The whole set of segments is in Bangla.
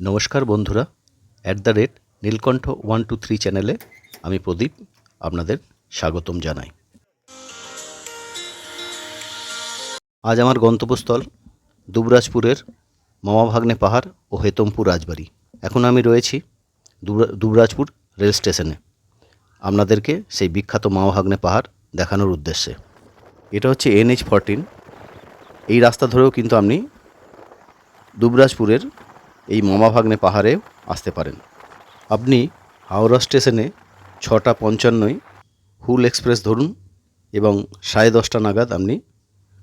নমস্কার বন্ধুরা at the rate Neelkantha one two three চ্যানেলে আমি প্রদীপ আপনাদের স্বাগতম জানাই। আজ আমার গন্তব্যস্থল দুবরাজপুরের মামাভাগ্নে পাহাড় ও হেতমপুর রাজবাড়ি। এখন আমি রয়েছি দুবরাজপুর রেল স্টেশনে। আপনাদেরকে সেই বিখ্যাত মামাভাগ্নে পাহাড় দেখানোর উদ্দেশ্যে। এটা হচ্ছে এনএইচ ফরটিন। এই রাস্তা ধরেও কিন্তু আপনি দুবরাজপুরের এই মামাভাগ্নে পাহাড়ে আসতে পারেন। আপনি হাওড়া স্টেশনে ছটা পঞ্চান্নয় হুল এক্সপ্রেস ধরুন এবং সাড়ে দশটা নাগাদ আপনি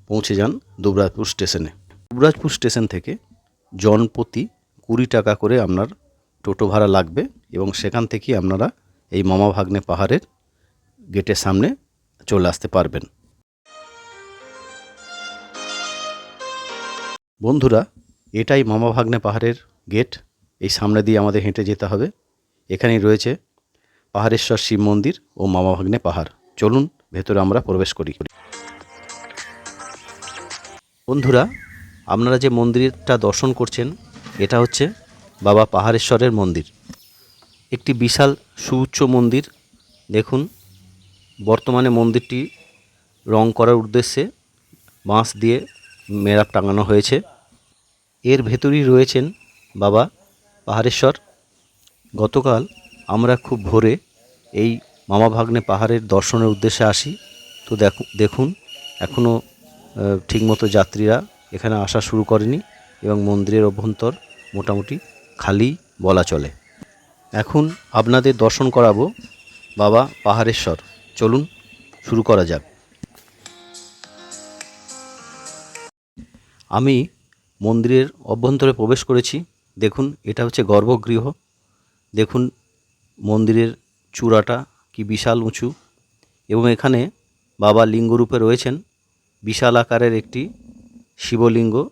পৌঁছে যান দুবরাজপুর স্টেশনে। দুবরাজপুর স্টেশন থেকে জনপ্রতি কুড়ি টাকা করে আপনার টোটো ভাড়া লাগবে এবং সেখান থেকেই আপনারা এই মামাভাগ্নে পাহাড়ের গেটের সামনে চলে আসতে পারবেন। বন্ধুরা এটাই মামাভাগ্নে পাহাড়ের গেট। এই সামনে দিয়ে আমাদের হেঁটে যেতে হবে। এখানেই রয়েছে পাহাড়েশ্বর শিব মন্দির ও মামাভাগ্নে পাহাড়। চলুন, ভেতরে আমরা প্রবেশ করি। বন্ধুরা, আপনারা যে মন্দিরটা দর্শন করছেন, এটা হচ্ছে বাবা পাহাড়েশ্বরের মন্দির। একটি বিশাল সুউচ্চ মন্দির। দেখুন, বর্তমানে মন্দিরটি রং করার উদ্দেশ্যে বাঁশ দিয়ে মেরাপ টাঙানো হয়েছে। এর ভেতরেই রয়েছেন বাবা পাহাড়েশ্বর। গতকাল আমরা খুব ভোরে এই মামাভাগ্নে পাহাড়ের দর্শনের উদ্দেশ্যে আসি। তো দেখু- দেখুন এখনও ঠিকমতো যাত্রীরা এখানে আসা শুরু করেনি এবং মন্দিরের অভ্যন্তর মোটামুটি খালি বলা চলে। এখন আপনাদের দর্শন করাবো বাবা পাহাড়েশ্বর। চলুন, শুরু করা যাক। আমি মন্দিরের অভ্যন্তরে প্রবেশ করেছি। দেখুন, এটা হচ্ছে গর্ভগৃহ। দেখুন, মন্দিরের চূড়াটা কি বিশাল উঁচু। এবং এখানে বাবা লিঙ্গরূপে রয়েছেন। বিশাল আকারের একটি শিবলিঙ্গ।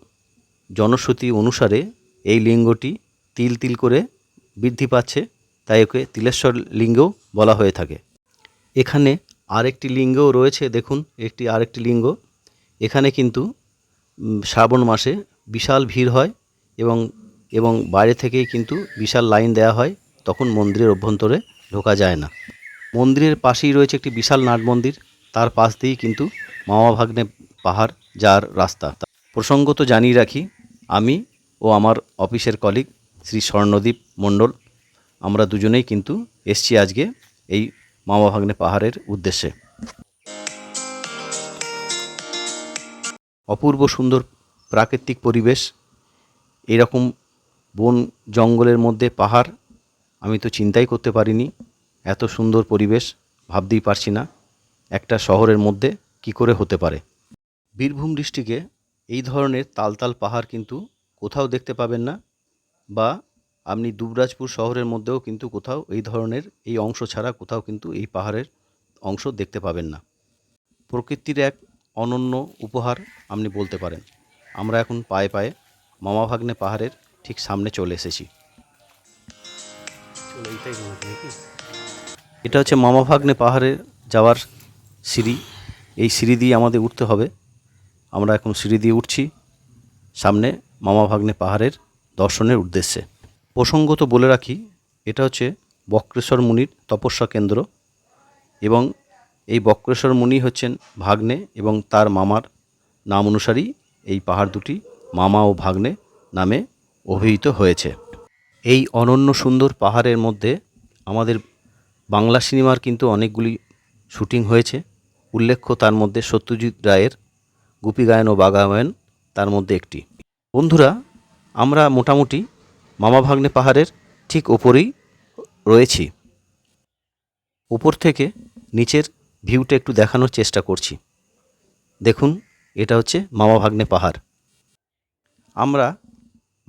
জনশ্রুতি অনুসারে এই লিঙ্গটি তিল তিল করে বৃদ্ধি পাচ্ছে। তাই ওকে তিলেশ্বর লিঙ্গও বলা হয়ে থাকে। এখানে আরেকটি লিঙ্গও রয়েছে। দেখুন, একটি আরেকটি লিঙ্গ। এখানে কিন্তু শ্রাবণ মাসে বিশাল ভিড় হয় এবং এবং বাইরে থেকেই কিন্তু বিশাল লাইন দেওয়া হয়, তখন মন্দিরের অভ্যন্তরে ঢোকা যায় না। মন্দিরের পাশেই রয়েছে একটি বিশাল নাট মন্দির, তার পাশ দিয়েই কিন্তু মামাভাগ্নে পাহাড়, যার রাস্তা। প্রসঙ্গত জানিয়ে রাখি, আমি ও আমার অফিসের কলিগ শ্রী স্বর্ণদীপ মণ্ডল, আমরা দুজনেই কিন্তু এসছি আজকে এই মামাভাগ্নে পাহাড়ের উদ্দেশ্যে। অপূর্ব সুন্দর প্রাকৃতিক পরিবেশ, এরকম বন জঙ্গলের মধ্যে পাহাড়, আমি তো চিন্তাই করতে পারিনি, এত সুন্দর পরিবেশ, ভাবতেই পারছি না একটা শহরের মধ্যে কি করে হতে পারে। বীরভূম ডিস্ট্রিক্টে এই ধরনের তালতাল পাহাড় কিন্তু কোথাও দেখতে পাবেন না, বা আপনি দুবরাজপুর শহরের মধ্যেও কিন্তু কোথাও এই ধরনের এই অংশ ছাড়া কোথাও কিন্তু এই পাহাড়ের অংশ দেখতে পাবেন না। প্রকৃতির এক অনন্য উপহার আপনি বলতে পারেন। আমরা এখন পায়ে পায়ে মামাভাগ্নে পাহাড়ের ঠিক সামনে চলে এসেছি। এটা হচ্ছে মামাভাগ্নে পাহাড়ে যাওয়ার সিঁড়ি। এই সিঁড়ি দিয়ে আমাদের উঠতে হবে। আমরা এখন সিঁড়ি দিয়ে উঠছি সামনে মামাভাগ্নে পাহাড়ের দর্শনের উদ্দেশ্যে। প্রসঙ্গত বলে রাখি এটা হচ্ছে বক্রেশ্বর মুনির তপস্যা কেন্দ্র এবং এই বক্রেশ্বর মুনি হচ্ছেন ভাগ্নে এবং তার মামার নাম অনুসারেই এই পাহাড় দুটি মামা ও ভাগ্নে নামে অভিহিত হয়েছে। এই অনন্য সুন্দর পাহাড়ের মধ্যে আমাদের বাংলা সিনেমার কিন্তু অনেকগুলি শুটিং হয়েছে। উল্লেখ্য তার মধ্যে সত্যজিৎ রায়ের গুপি গায়ন ও বাগায়ন তার মধ্যে একটি। বন্ধুরা, আমরা মোটামুটি মামা ভাগ্নে পাহাড়ের ঠিক ওপরেই রয়েছি। উপর থেকে নিচের ভিউটা একটু দেখানোর চেষ্টা করছি। দেখুন, এটা হচ্ছে মামা ভাগ্নে পাহাড়। আমরা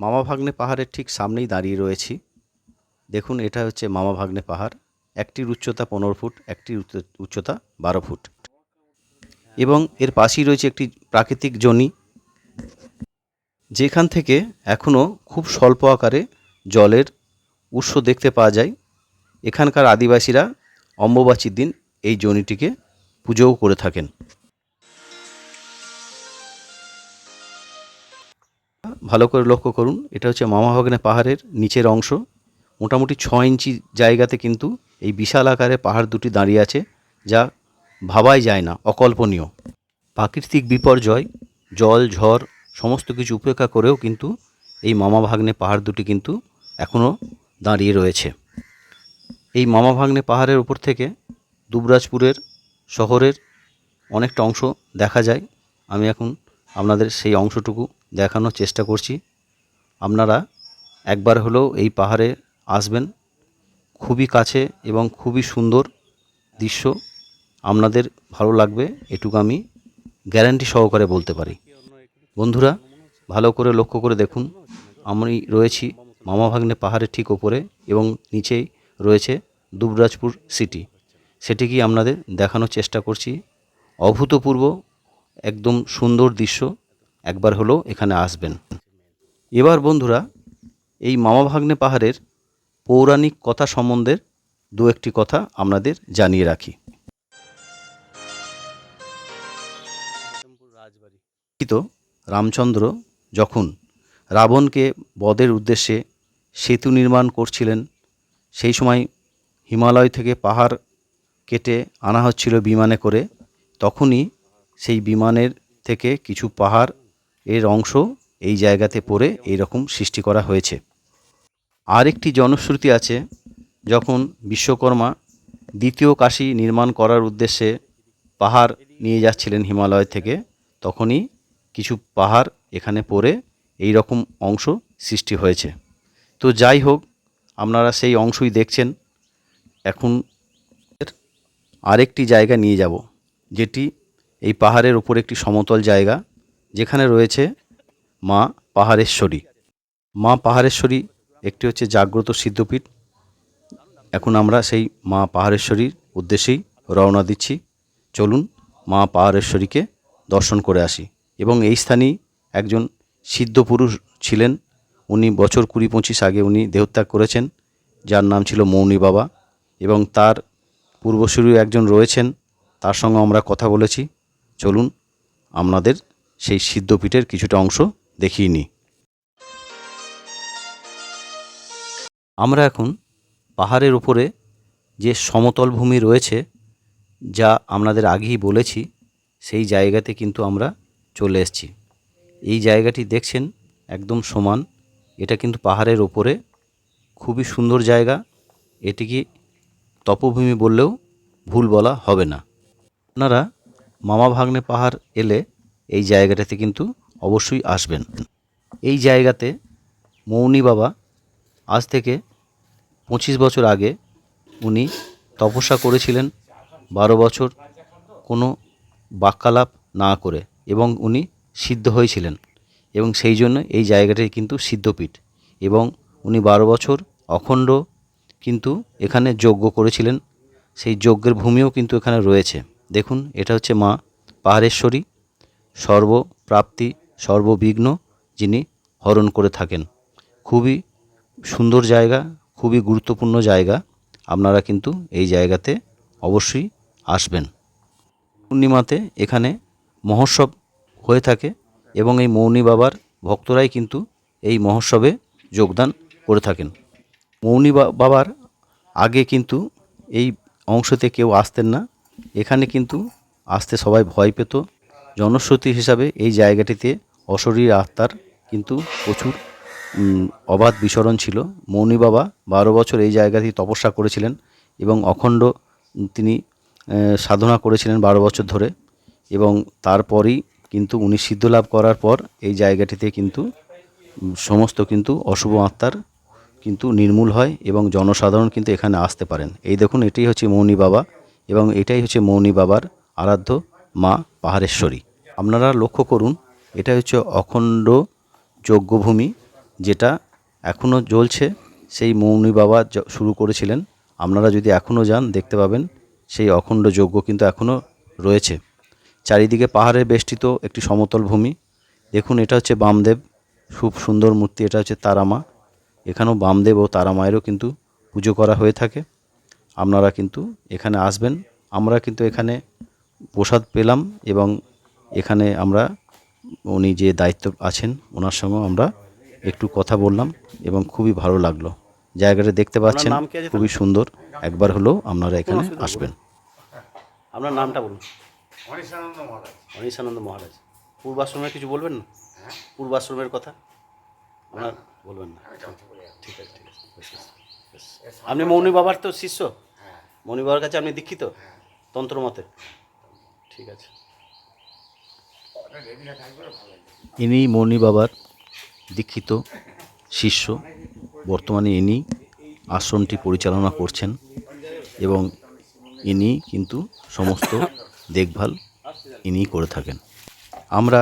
মামা ভাগ্নে পাহাড়ের ঠিক সামনেই দাঁড়িয়ে রয়েছি। দেখুন, এটা হচ্ছে মামা ভাগ্নে পাহাড়। একটির উচ্চতা পনেরো ফুট, একটির উচ্চ- উচ্চতা বারো ফুট। এবং এর পাশেই রয়েছে একটি প্রাকৃতিক জনি। যেখান থেকে এখনও খুব স্বল্প আকারে জলের উৎস দেখতে পাওয়া যায়। এখানকার আদিবাসীরা অম্বুবাচীর দিন এই জনিটিকে পুজোও করে থাকেন। ভালো করে লক্ষ্য করুন, এটা হচ্ছে মামাভাগ্নে পাহাড়ের নিচের অংশ। মোটামুটি ছ ইঞ্চি জায়গাতে কিন্তু এই বিশাল আকারে পাহাড় দুটি দাঁড়িয়ে আছে, যা ভাবাই যায় না, অকল্পনীয়। প্রাকৃতিক বিপর্যয়, জল, ঝড়, সমস্ত কিছু উপেক্ষা করেও কিন্তু এই মামা ভাগ্নে পাহাড় দুটি কিন্তু এখনও দাঁড়িয়ে রয়েছে। এই মামা ভাগ্নে পাহাড়ের উপর থেকে দুবরাজপুরের শহরের অনেকটা অংশ দেখা যায়। আমি এখন আপনাদের সেই অংশটুকু দেখানোর চেষ্টা করছি। আপনারা একবার হলেও এই পাহাড়ে আসবেন। খুবই কাছে এবং খুবই সুন্দর দৃশ্য। আপনাদের ভালো লাগবে, এটুকু আমি গ্যারান্টি সহকারে বলতে পারি। বন্ধুরা, ভালো করে লক্ষ্য করে দেখুন। আমি রয়েছি মামাভাগ্নে পাহাড়ের ঠিক ওপরে এবং নিচেই রয়েছে দুবরাজপুর সিটি। সেটিকে আপনাদের দেখানোর চেষ্টা করছি। অভূতপূর্ব, একদম সুন্দর দৃশ্য একবার হলেও এখানে আসবেন। এবার বন্ধুরা, এই মামাভাগ্নে পাহাড়ের পৌরাণিক কথা সম্বন্ধে দু একটি কথা আপনাদের জানিয়ে রাখি। রামচন্দ্র যখন রাবণকে বদের উদ্দেশ্যে সেতু নির্মাণ করছিলেন, সেই সময় হিমালয় থেকে পাহাড় কেটে আনা হচ্ছিল বিমানে করে, তখনই সেই বিমানের থেকে কিছু পাহাড় এর অংশ এই জায়গাতে পড়ে এই রকম সৃষ্টি করা হয়েছে। আরেকটি জনশ্রুতি আছে, যখন বিশ্বকর্মা দ্বিতীয় কাশী নির্মাণ করার উদ্দেশ্যে পাহাড় নিয়ে যাচ্ছিলেন হিমালয় থেকে, তখনই কিছু পাহাড় এখানে পড়ে এই রকম অংশ সৃষ্টি হয়েছে। তো যাই হোক, আপনারা সেই অংশই দেখছেন। এখন আরেকটি জায়গা নিয়ে যাব, যেটি এই পাহাড়ের উপর একটি সমতল জায়গা, যেখানে রয়েছে মা পাহাড়েশ্বরী। মা পাহাড়েশ্বরী একটি হচ্ছে জাগ্রত সিদ্ধপীঠ। এখন আমরা সেই মা পাহাড়েশ্বরীর উদ্দেশ্যেই রওনা দিচ্ছি। চলুন মা পাহাড়েশ্বরীকে দর্শন করে আসি। এবং এই স্থানেই একজন সিদ্ধ পুরুষ ছিলেন। উনি বছর কুড়ি পঁচিশ আগে উনি দেহত্যাগ করেছেন, যার নাম ছিল মৌনী বাবা। এবং তার পূর্বসূরি একজন রয়েছেন, তার সঙ্গে আমরা কথা বলেছি। চলুন, আপনাদের সেই সিদ্ধপীঠের কিছুটা অংশ দেখিয়ে নিই। আমরা এখন পাহাড়ের উপরে যে সমতল ভূমি রয়েছে, যা আপনাদের আগেই বলেছি, সেই জায়গাতে কিন্তু আমরা চলে এসেছি। এই জায়গাটি দেখছেন, একদম সমান। এটা কিন্তু পাহাড়ের ওপরে খুবই সুন্দর জায়গা। এটিকে তপভূমি বললেও ভুল বলা হবে না। আপনারা মামা ভাগ্নে পাহাড় এলে এই জায়গাটাতে কিন্তু অবশ্যই আসবেন। এই জায়গাতে মৌনী বাবা আজ থেকে পঁচিশ বছর আগে উনি তপস্যা করেছিলেন বারো বছর কোনো বাক্যালাপ না করে এবং উনি সিদ্ধ হয়েছিলেন এবং সেই জন্য এই জায়গাটি কিন্তু সিদ্ধপীঠ এবং উনি বারো বছর অখণ্ড কিন্তু এখানে যজ্ঞ করেছিলেন। সেই যজ্ঞের ভূমিও কিন্তু এখানে রয়েছে। দেখুন, এটা হচ্ছে মা পাহাড়েশ্বরী, সর্বপ্রাপ্তি, সর্ববিঘ্ন যিনি হরণ করে থাকেন। খুবই সুন্দর জায়গা, খুবই গুরুত্বপূর্ণ জায়গা। আপনারা কিন্তু এই জায়গাতে অবশ্যই আসবেন। পূর্ণিমাতে এখানে মহোৎসব হয়ে থাকে এবং এই মৌনী বাবার ভক্তরাই কিন্তু এই মহোৎসবে যোগদান করে থাকেন। মৌনী বাবার আগে কিন্তু এই অংশতে কেউ আসতেন না। এখানে কিন্তু আসতে সবাই ভয় পেত। জনশ্রুতি হিসাবে এই জায়গাটিতে অশরীর আত্মার কিন্তু প্রচুর অবাধ বিচরণ ছিল। মৌনী বাবা বারো বছর এই জায়গাটি তপস্যা করেছিলেন এবং অখণ্ড তিনি সাধনা করেছিলেন বারো বছর ধরে এবং তারপরই কিন্তু উনি সিদ্ধ লাভ করার পর এই জায়গাটিতে কিন্তু সমস্ত কিন্তু অশুভ আত্মার কিন্তু নির্মূল হয় এবং জনসাধারণ কিন্তু এখানে আসতে পারেন। এই দেখুন, এটাই হচ্ছে মৌনী বাবা এবং এটাই হচ্ছে মৌনী বাবার আরাধ্য মা পাহাড়েশ্বরী। আপনারা লক্ষ্য করুন এটা হচ্ছে অখণ্ড যজ্ঞভূমি যেটা এখনও জ্বলছে। সেই মৌনী বাবা শুরু করেছিলেন। আপনারা যদি এখনও যান, দেখতে পাবেন সেই অখণ্ড যজ্ঞ কিন্তু এখনও রয়েছে। চারিদিকে পাহাড়ে বেষ্টিত একটি সমতল ভূমি। দেখুন, এটা হচ্ছে বামদেব। খুব সুন্দর মূর্তি, এটা হচ্ছে তারামা। এখানেও বামদেব ও তারা মায়েরও কিন্তু পুজো করা হয়ে থাকে। আপনারা কিন্তু এখানে আসবেন। আমরা কিন্তু এখানে প্রসাদ পেলাম এবং এখানে আমরা উনি যে দায়িত্ব আছেন ওনার সঙ্গেও আমরা একটু কথা বললাম এবং খুবই ভালো লাগল। জায়গাটা দেখতে পাচ্ছেন খুবই সুন্দর। একবার হলেও আপনারা এখানে আসবেন। আপনার নামটা বলুন। অনিশানন্দ মহারাজ। অনিশানন্দ মহারাজ পূর্বাশ্রমের কিছু বলবেন না? পূর্বাশ্রমের কথা? আপনার বলবেন না। ঠিক আছে ঠিক আছে। বেশ। আপনি মৌনী বাবার তো শিষ্য। মৌনী বাবার কাছে আপনি দীক্ষিত? তন্ত্র মতে? ঠিক আছে। ইনি মৌনী বাবার দীক্ষিত শিষ্য। বর্তমানে ইনি আশ্রমটি পরিচালনা করছেন এবং ইনি কিন্তু সমস্ত দেখভাল ইনি করে থাকেন। আমরা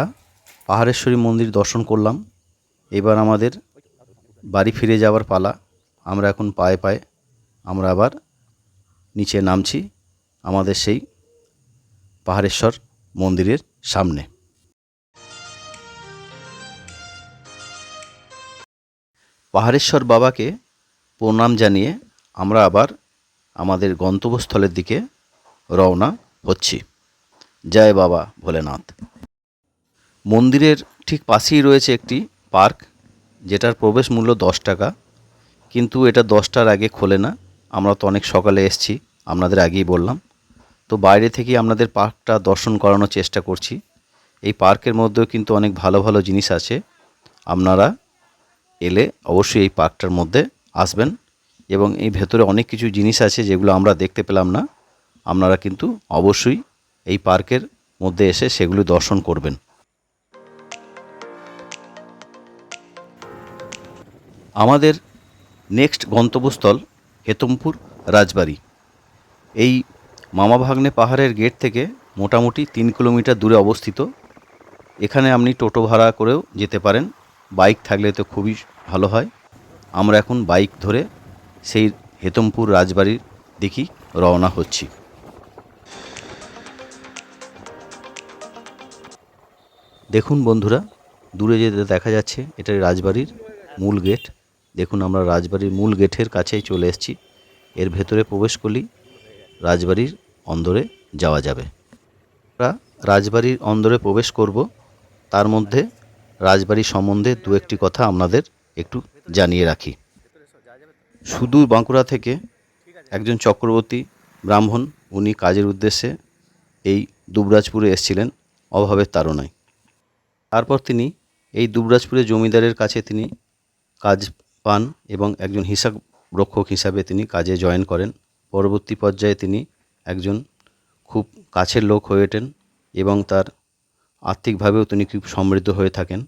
পাহাড়েশ্বরী মন্দির দর্শন করলাম। এবার আমাদের বাড়ি ফিরে যাওয়ার পালা। আমরা এখন পায়ে পায়ে আমরা আবার নিচে নামছি আমাদের সেই পাহাড়েশ্বর মন্দিরের সামনে। পাহাড়েশ্বর বাবাকে প্রণাম জানিয়ে আমরা আবার আমাদের গন্তব্যস্থলের দিকে রওনা হচ্ছি। জয় বাবা ভোলেনাথ। মন্দিরের ঠিক পাশেই রয়েছে একটি পার্ক। যেটার প্রবেশ মূল্য দশ টাকা, কিন্তু এটা দশটার আগে খোলে না। আমরা তো অনেক সকালে এসছি, আপনাদের আগেই বললাম। তো বাইরে থেকেই আপনাদের পার্কটা দর্শন করানোর চেষ্টা করছি। এই পার্কের মধ্যেও কিন্তু অনেক ভালো ভালো জিনিস আছে। আপনারা এলে অবশ্যই এই পার্কটার মধ্যে আসবেন এবং এই ভেতরে অনেক কিছু জিনিস আছে যেগুলো আমরা দেখতে পেলাম না। আপনারা কিন্তু অবশ্যই এই পার্কের মধ্যে এসে সেগুলি দর্শন করবেন। আমাদের নেক্সট গন্তব্যস্থল হেতমপুর, রাজবাড়ি। এই মামা ভাগ্নে পাহাড়ের গেট থেকে মোটামুটি তিন কিলোমিটার দূরে অবস্থিত। এখানে আপনি টোটো ভাড়া করেও যেতে পারেন। বাইক থাকলে তো খুবই ভালো হয়। আমরা এখন বাইক ধরে সেই হেতমপুর, রাজবাড়ির দিকেই রওনা হচ্ছি। দেখুন বন্ধুরা, দূরে যেতে দেখা যাচ্ছে এটা রাজবাড়ির মূল গেট। দেখুন আমরা রাজবাড়ির মূল গেটের কাছেই চলে এসেছি। এর ভেতরে প্রবেশ করলেই রাজবাড়ির অন্দরে যাওয়া যাবে। আমরা রাজবাড়ির অন্দরে প্রবেশ করব। তার মধ্যে রাজবাড়ি সম্বন্ধে দু একটি কথা আপনাদের একটু জানিয়ে রাখি। সুদূর বাঁকুড়া থেকে একজন চক্রবর্তী ব্রাহ্মণ, উনি কাজের উদ্দেশ্যে এই দুবরাজপুরে এসেছিলেন, অভাবের তাড়নায়। তারপর তিনি এই দুবরাজপুরের জমিদারের কাছে তিনি কাজ পান এবং একজন হিসাব রক্ষক হিসাবে তিনি কাজে জয়েন করেন। পরবর্তী পর্যায়ে তিনি একজন খুব কাছের লোক হয়ে ওঠেন এবং তার আর্থিকভাবেও তিনি খুব সমৃদ্ধ হয়ে থাকেন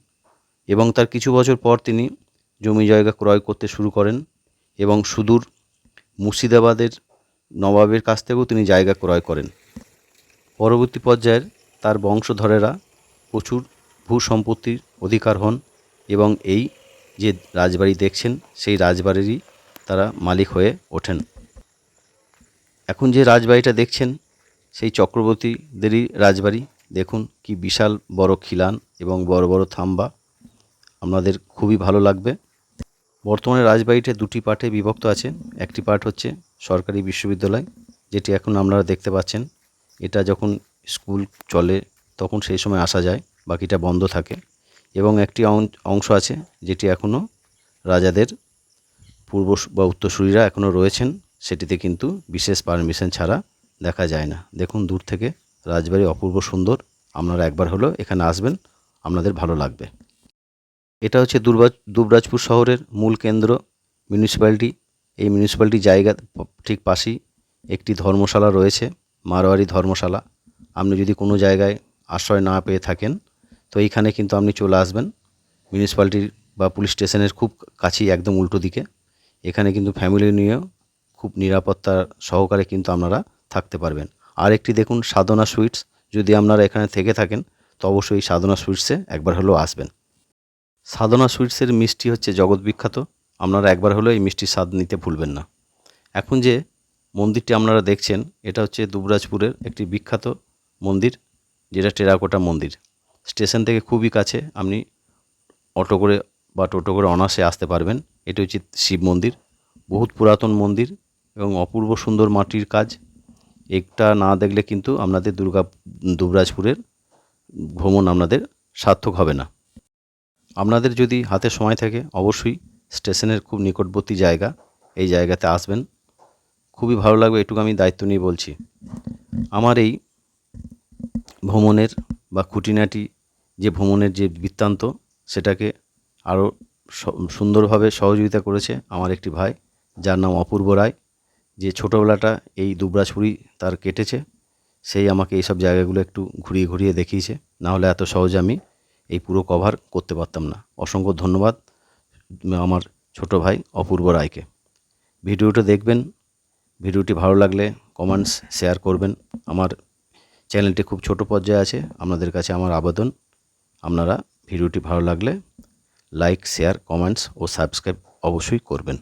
এবং তার কিছু বছর পর তিনি জমি জায়গা ক্রয় করতে শুরু করেন এবং সুদূর মুর্শিদাবাদের নবাবের কাছ থেকেও তিনি জায়গা ক্রয় করেন। পরবর্তী পর্যায়ের তার বংশধরেরা প্রচুর ভূ সম্পত্তির অধিকার হন এবং এই যে রাজবাড়ি দেখছেন, সেই রাজবাড়িরই তারা মালিক হয়ে ওঠেন। এখন যে রাজবাড়িটা দেখছেন, সেই চক্রবর্তীদেরই রাজবাড়ি। দেখুন কি বিশাল বড় খিলান এবং বড় বড় থাম্বা। আপনাদের খুবই ভালো লাগবে। বর্তমানে রাজবাড়িটা দুটি পার্টে বিভক্ত আছে একটি পার্ট হচ্ছে সরকারি বিশ্ববিদ্যালয়, যেটি এখন আপনারা দেখতে পাচ্ছেন। এটা যখন স্কুল চলে, তখন সেই সময় আসা যায়, বাকিটা বন্ধ থাকে। এবং একটি অংশ আছে যেটি এখনও রাজাদের পূর্ব বা উত্তরসূরিরা এখনও রয়েছেন। সেটিতে কিন্তু বিশেষ পারমিশন ছাড়া দেখা যায় না। দেখুন, দূর থেকে রাজবাড়ি অপূর্ব সুন্দর। আপনারা একবার হলেও এখানে আসবেন। আপনাদের ভালো লাগবে। এটা হচ্ছে দুর্বা, দুবরাজপুর শহরের মূল কেন্দ্র মিউনিসিপ্যালিটি। এই মিউনিসিপ্যালিটি জায়গা ঠিক পাশেই একটি ধর্মশালা রয়েছে, মারোয়ারি ধর্মশালা। আপনি যদি কোনো জায়গায় আশ্রয় না পেয়ে থাকেন তো এইখানে কিন্তু আপনি চলে আসবেন। মিউনিসিপ্যালিটির বা পুলিশ স্টেশনের খুব কাছেই একদম উল্টো দিকে। এখানে কিন্তু ফ্যামিলি নিয়েও খুব নিরাপত্তা সহকারে কিন্তু আপনারা থাকতে পারবেন। আর একটি দেখুন, সাধনা সুইটস যদি আপনারা এখানে থেকে থাকেন, তো অবশ্যই সাধনা সুইটসে একবার হলেও আসবেন। সাধনা সুইটসের মিষ্টি হচ্ছে জগৎ বিখ্যাত। আপনারা একবার হলেও এই মিষ্টির স্বাদ নিতে ভুলবেন না। এখন যে মন্দিরটি আপনারা দেখছেন, এটা হচ্ছে দুবরাজপুরের একটি বিখ্যাত মন্দির, যেটা টেরাকোটা মন্দির। স্টেশন থেকে খুবই কাছে আপনি অটো করে বা টোটো করে অনায়াসে আসতে পারবেন। এটি হচ্ছে শিব মন্দির, বহুত পুরাতন মন্দির এবং অপূর্ব সুন্দর মাটির কাজ। একটা না দেখলে কিন্তু আপনাদের দুর্গা, দুবরাজপুরের ভ্রমণ আপনাদের সার্থক হবে না। আপনাদের যদি হাতে সময় থাকে অবশ্যই স্টেশনের খুব নিকটবর্তী জায়গা, এই জায়গাতে আসবেন। খুবই ভালো লাগবে, এটুকু আমি দায়িত্ব নিয়ে বলছি। আমার এই ভ্রমণের বা খুঁটিনাটি যে ভ্রমণের যে বৃত্তান্ত, সেটাকে আরও সুন্দরভাবে সহযোগিতা করেছে আমার একটি ভাই, যার নাম অপূর্ব রায়। যে ছোটোবেলাটা এই দুবরাজপুরি তার কেটেছে, সেই আমাকে এইসব জায়গাগুলো একটু ঘুরিয়ে ঘুরিয়ে দেখিয়েছে। না হলে এত সহজে আমি এই পুরো কভার করতে পারতাম না। অসংখ্য ধন্যবাদ আমার ছোট ভাই অপূর্ব রায়কে। ভিডিওটা দেখবেন, ভিডিওটি ভালো লাগলে কমেন্টস শেয়ার করবেন। আমার চ্যানেলটি খুব ছোট পর্যায়ে আছে, আপনাদের কাছে আমার আবেদন। আপনারা ভিডিওটি ভালো লাগলে লাইক শেয়ার কমেন্টস ও সাবস্ক্রাইব অবশ্যই করবেন।